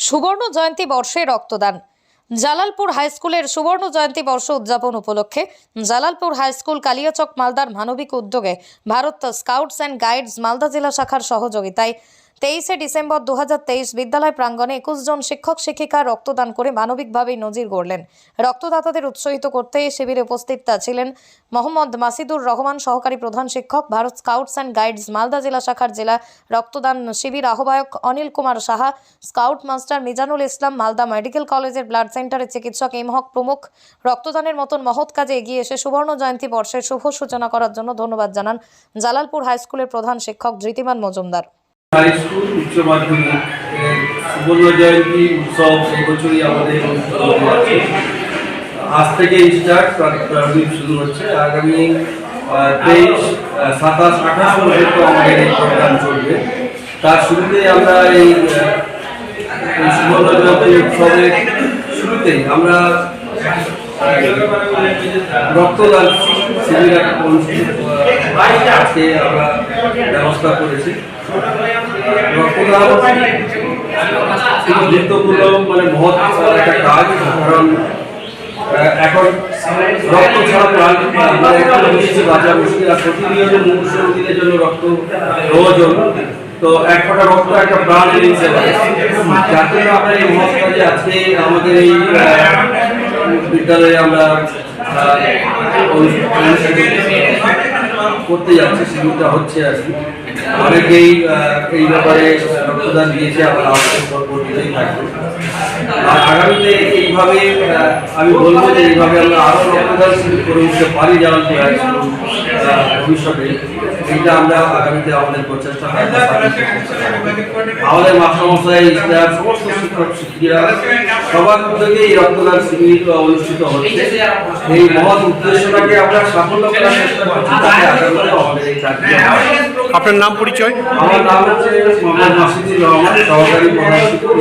সুবর্ণ জয়ন্তী বর্ষে রক্তদান। জালালপুর হাই স্কুলের সুবর্ণ জয়ন্তী বর্ষ উদযাপন উপলক্ষে জালালপুর হাই স্কুল কালিয়াচক মালদার মানবিক উদ্যোগে Bharat scouts and guides Malda জেলা শাখার সহযোগিতায় তেইশে ডিসেম্বর দু হাজার তেইশ বিদ্যালয় প্রাঙ্গণে একুশ জন শিক্ষক শিক্ষিকা রক্তদান করে মানবিকভাবেই নজির গড়লেন। রক্তদাতাদের উৎসাহিত করতে শিবিরে উপস্থিত ছিলেন মোহাম্মদ মাসিদুর রহমান, সহকারী প্রধান শিক্ষক, Bharat scouts and guides, Malda জেলা শাখার জেলা রক্তদান শিবির আহ্বায়ক Anil Kumar Saha, scout master Mizanul Islam, Malda medical কলেজের ব্লাড সেন্টারের চিকিৎসক এম হক প্রমুখ। রক্তদানের মতন মহৎ কাজে এগিয়ে এসে সুবর্ণ জয়ন্তী বর্ষের শুভ সূচনা করার জন্য ধন্যবাদ জানান জালালপুর হাই স্কুলের প্রধান শিক্ষক ধৃতিমান মজুমদার। হাই স্কুল, উচ্চ মাধ্যমিক সুবর্ণ জয়ন্তী উৎসব এই বছরই আমাদের যাচ্ছে আজ থেকে স্টার্ট শুরু হচ্ছে। আগামী তেইশ সাতাশ, আঠাশ পর্যন্ত আমাদের এই প্রোগ্রাম চলবে। তার শুরুতেই আমরা এই সুবর্ণ জয়ন্তী উৎসবের শুরুতেই আমরা রক্তদান শিবির একটা আজকে আমরা ব্যবস্থা করেছি। রক্তদান খুব গুরুত্বপূর্ণ মানে মহৎ একটা কাজ কারণ আহ, এখন রক্ত ছাড়া প্রাণ মানে এখন বেশি বাঁচা মুশকিল আর প্রতিনিয়ত মুমূর্ষ রোগীদের জন্য রক্ত প্রয়োজন তো এক ফোঁটা রক্ত একটা প্রাণ দিতে পারে যার জন্য আমরা এই মহৎ কাজে আজকে আমাদের এই আহ, বিদ্যালয়ে আমরা আহ, অনুষ্ঠিত করতে যাচ্ছি, শিবিরটা হচ্ছে আর কি। অনেকেই এই ব্যাপারে রক্তদান দিয়েছে আর আগামীতে এইভাবে আমি বলব যে এইভাবে আমরা আরও রক্তদান শিবির করে উঠতে পারি যেমন ভবিষ্যতে, এইটা আমরা আগামীতে আমাদের প্রচেষ্টা আমাদের মাস্টারমশাই স্টাফ, সমস্ত শিক্ষক শিক্ষিকা সবার উদ্যোগে এই রক্তদান শিবির অনুষ্ঠিত হচ্ছে। এই মহৎ উদ্দেশ্যটাকে আমরা সাফল্য করার চেষ্টা করছি আপনার নাম পরিচয়? আমার নাম হচ্ছে মোহাম্মদ মাসিদুর রহমান সহকারী প্রধান শিক্ষক